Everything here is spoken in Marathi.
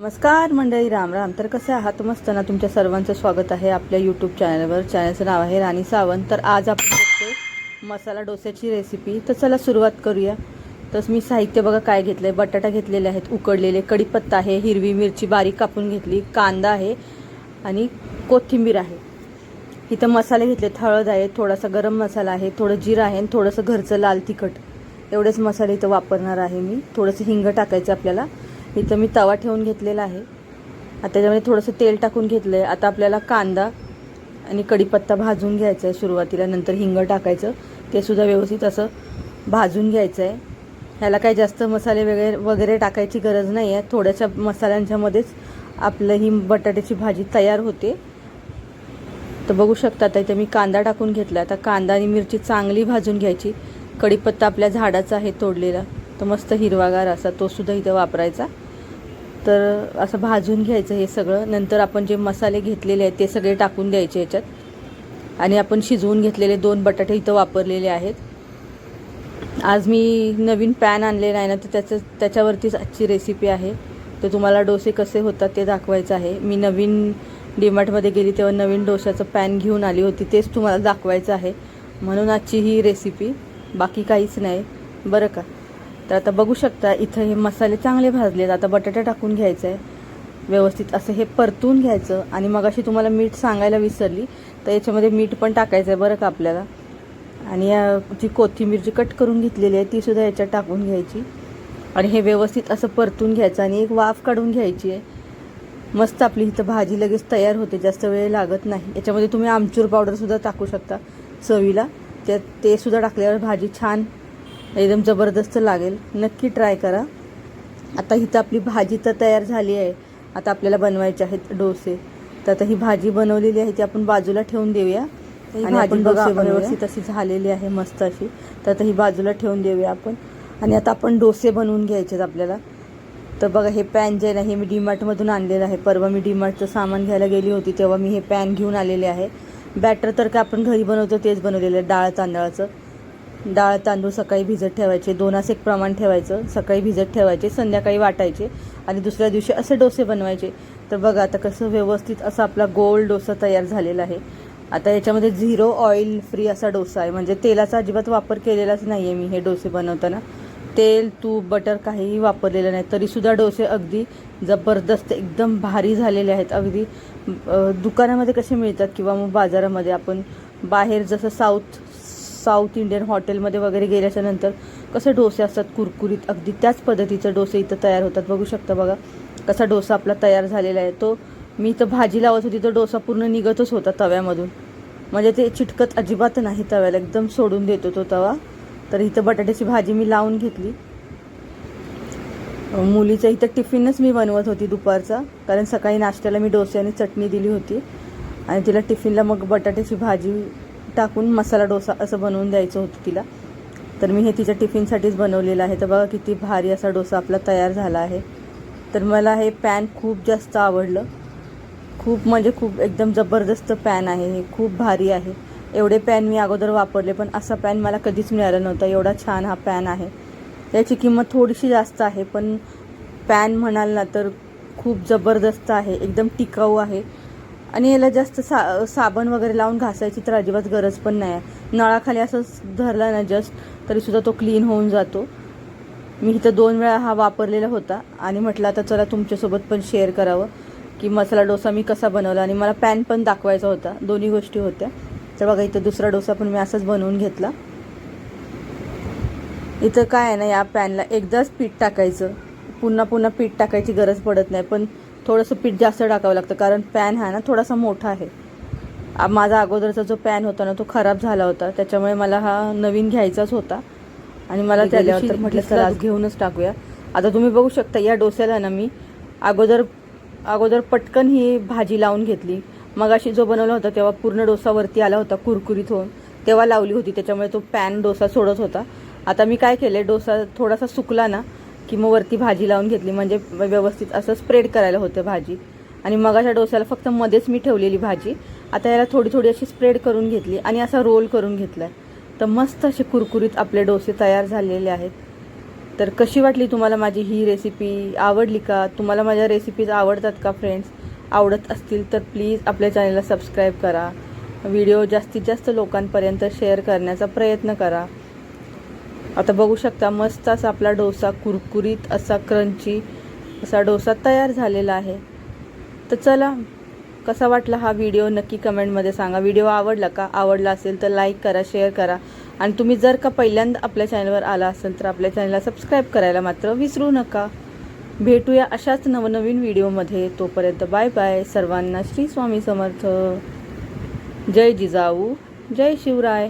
नमस्कार मंडळी राम राम. तर कसे आहात? मस्त ना? तुमच्या सर्वांचं स्वागत आहे आपल्या यूट्यूब चॅनलवर चॅनलचं नाव आहे राणी सावंत. तर आज आपण बघतो मसाला डोस्याची रेसिपी तर चला सुरुवात करूया. तर मी साहित्य बघा काय घेतलं आहे बटाटा घेतलेले आहेत उकडलेले. कढीपत्ता आहे हिरवी मिरची बारीक कापून घेतली. कांदा आहे आणि कोथिंबीर आहे. इथं मसाले घेतले हळद आहे थोडासा गरम मसाला आहे थोडं जिरं आहे आणि थोडंसं घरचं लाल तिखट. एवढेच मसाले इथं वापरणार आहे मी. थोडंसं हिंग टाकायचं आपल्याला. इथं मी तवा ठेवून घेतलेला आहे. आता त्याच्यामध्ये थोडंसं तेल टाकून घेतलं आहे आता आपल्याला कांदा आणि कढीपत्ता भाजून घ्यायचा आहे सुरुवातीला. नंतर हिंग टाकायचं. ते सुद्धा व्यवस्थित असं भाजून घ्यायचं आहे ह्याला काही जास्त मसाले वगैरे वगैरे टाकायची गरज नाही आहे. थोड्याशा मसाल्यांच्यामध्येच आपलं ही बटाट्याची भाजी तयार होते. तर बघू शकता आता इथे मी कांदा टाकून घेतला आता कांदा आणि मिरची चांगली भाजून घ्यायची. कढीपत्ता आपल्या झाडाचा आहे तोडलेला. तर मस्त हिरवागार असा. तो सुद्धा इथं वापरायचा. तर असं भाजून घ्यायचं हे सगळं. नंतर आपण जे मसाले घेतलेले आहेत ते सगळे टाकून द्यायचे याच्यात. आणि आपण शिजवून घेतलेले दोन बटाटे इथं वापरलेले आहेत. आज मी नवीन पॅन आणलेला आहे ना तर त्याचं त्याच्यावरतीच आजची रेसिपी आहे. तर तुम्हाला डोसे कसे होतात ते दाखवायचं आहे. मी नवीन डीमार्टमध्ये गेली तेव्हा नवीन डोशाचं पॅन घेऊन आली होती तेच तुम्हाला दाखवायचं आहे. म्हणून आजची ही रेसिपी बाकी काहीच नाही. बरं का? तर आता बघू शकता इथं हे मसाले चांगले भाजलेत. आता बटाटा टाकून घ्यायचं आहे व्यवस्थित. असं हे परतून घ्यायचं आणि मग अशी तुम्हाला मीठ सांगायला विसरली तर याच्यामध्ये मीठ पण टाकायचं आहे बरं का आपल्याला. आणि या जी कोथिंबीर जी कट करून घेतलेली आहे ती सुद्धा याच्यात टाकून घ्यायची. आणि हे व्यवस्थित असं परतून घ्यायचं आणि एक वाफ काढून घ्यायची आहे. मस्त आपली इथं भाजी लगेच तयार होते जास्त वेळ लागत नाही. याच्यामध्ये तुम्ही आमचूर पावडरसुद्धा टाकू शकता चवीला. त्या ते सुद्धा टाकल्यावर भाजी छान एकदम जबरदस्त लागेल. नक्की ट्राय करा. आता इथं आपली भाजी तर तयार झाली आहे. आता आपल्याला बनवायचे आहेत डोसे. तर आता ही भाजी बनवलेली आहे ती आपण बाजूला ठेवून देऊया. आणि आपण बघा व्यवस्थित अशी झालेली आहे मस्त अशी. तर आता ही बाजूला ठेवून देऊया आपण. आणि आता आपण डोसे बनवून घ्यायचे आहेत आपल्याला. तर बघा हे पॅन जे आहे ना हे मी डीमार्टमधून आणलेलं आहे. परवा मी डीमार्टचं सामान घ्यायला गेली होती तेव्हा मी हे पॅन घेऊन आलेले आहे. बॅटर तर काय आपण घरी बनवतो तेच बनवलेलं आहे डाळ तांदळाचं. डाळ तांदूळ सकाळी भिजत ठेवायचे दोनास एक प्रमाण ठेवायचं सकाळी भिजत ठेवायचे संध्याकाळी वाटायचे आणि दुसऱ्या दिवशी असे डोसे बनवायचे. तर बघा आता कसं व्यवस्थित असा आपला गोल डोसा तयार झालेला आहे. आता याच्यामध्ये झिरो ऑइल फ्री असा डोसा आहे. म्हणजे तेलाचा अजिबात वापर केलेलाच नाही आहे मी हे डोसे बनवताना. तेल तूप बटर काहीही वापरलेलं नाही. तरीसुद्धा डोसे अगदी जबरदस्त एकदम भारी झालेले आहेत. अगदी दुकानामध्ये कसे मिळतात किंवा मग बाजारामध्ये आपण बाहेर जसं साऊथ साऊथ इंडियन हॉटेलमध्ये वगैरे गेल्याच्यानंतर कसे डोसे असतात कुरकुरीत अगदी त्याच पद्धतीचं डोसे इथं तयार होतात. बघू शकता बघा कसा डोसा आपला तयार झालेला आहे. तो मी इथं भाजी लावत होती तो डोसा पूर्ण निघतच होता तव्यामधून. म्हणजे ते चिटकत अजिबात नाही तव्याला एकदम सोडून देतो तो तवा. तर इथं बटाट्याची भाजी मी लावून घेतली. मुलीचं इथं टिफिनच मी बनवत होती दुपारचा कारण सकाळी नाश्त्याला मी डोसे आणि चटणी दिली होती. आणि तिला टिफिनला मग बटाट्याची भाजी टाकून मसाला डोसा असं बनवून द्यायचं होतं तिला. तर मी हे तिच्या टिफिनसाठीच बनवलेलं आहे. तर बघा किती भारी असा डोसा आपला तयार झाला आहे. तर मला हे पॅन खूप जास्त आवडलं. खूप म्हणजे खूप एकदम जबरदस्त पॅन आहे हे. खूप भारी आहे. एवढे पॅन मी अगोदर वापरले पण असा पॅन मला कधीच मिळाला नव्हता. एवढा छान हा पॅन आहे. याची किंमत थोडीशी जास्त आहे पण पॅन म्हणाल ना तर खूप जबरदस्त आहे. एकदम टिकाऊ आहे. आणि याला जास्त सा साबण वगैरे लावून घासायची तर अजिबात गरज पण नाही. आहे नळाखाली असं धरला ना जस्ट तरीसुद्धा तो क्लीन होऊन जातो. मी इथं दोन वेळा हा वापरलेला होता आणि म्हटलं आता चला तुमच्यासोबत पण शेअर करावं की मसाला डोसा मी कसा बनवला आणि मला पॅन पण दाखवायचा होता. दोन्ही गोष्टी होत्या. तर बघा इथं दुसरा डोसा पण मी असाच बनवून घेतला. इथं काय आहे ना या पॅनला एकदाच पीठ टाकायचं. पुन्हा पुन्हा पीठ टाकायची गरज पडत नाही. पण थोडंसं पीठ जास्त टाकावं लागतं कारण पॅन हा ना थोडासा मोठा आहे. माझा अगोदरचा जो पॅन होता ना तो खराब झाला होता. त्याच्यामुळे मला हा नवीन घ्यायचाच होता. आणि मला त्या दिवशी तर म्हटलं चला आज घेऊनच टाकूया. आता तुम्ही बघू शकता या डोस्याला ना मी अगोदर अगोदर पटकन ही भाजी लावून घेतली. मग अशी जो बनवला होता तेव्हा पूर्ण डोसा वरती आला होता कुरकुरीत होऊन. तेव्हा लावली होती त्याच्यामुळे तो पॅन डोसा सोडत होता. आता मी काय केले डोसा थोडासा सुकला ना की मग वरती भाजी लावून घेतली. म्हणजे व्यवस्थित असं स्प्रेड करायला होतं भाजी. आणि मगाच्या डोस्याला फक्त मध्येच मी ठेवलेली भाजी. आता याला थोडी थोडी अशी स्प्रेड करून घेतली आणि असा रोल करून घेतला तर मस्त असे कुरकुरीत आपले डोसे तयार झालेले आहेत. तर कशी वाटली तुम्हाला माझी ही रेसिपी आवडली का? तुम्हाला माझ्या रेसिपीज आवडतात का फ्रेंड्स आवडत असतील तर प्लीज आपल्या चॅनलला सबस्क्राईब करा. व्हिडिओ जास्तीत जास्त लोकांपर्यंत शेअर करण्याचा प्रयत्न करा. आता बघू शकता मस्त असा आपला डोसा कुरकुरीत असा क्रंची असा डोसा तयार झालेला आहे. तर चला कसा वाटला हा व्हिडिओ नक्की कमेंटमध्ये सांगा. व्हिडिओ आवडला का? आवडला असेल तर लाईक करा शेअर करा. आणि तुम्ही जर का पहिल्यांदा आपल्या चॅनलवर आला असेल तर आपल्या चॅनलला सबस्क्राईब करायला मात्र विसरू नका. भेटूया अशाच नवनवीन व्हिडिओमध्ये तोपर्यंत बाय बाय सर्वांना श्री स्वामी समर्थ. जय जिजाऊ. जय शिवराय.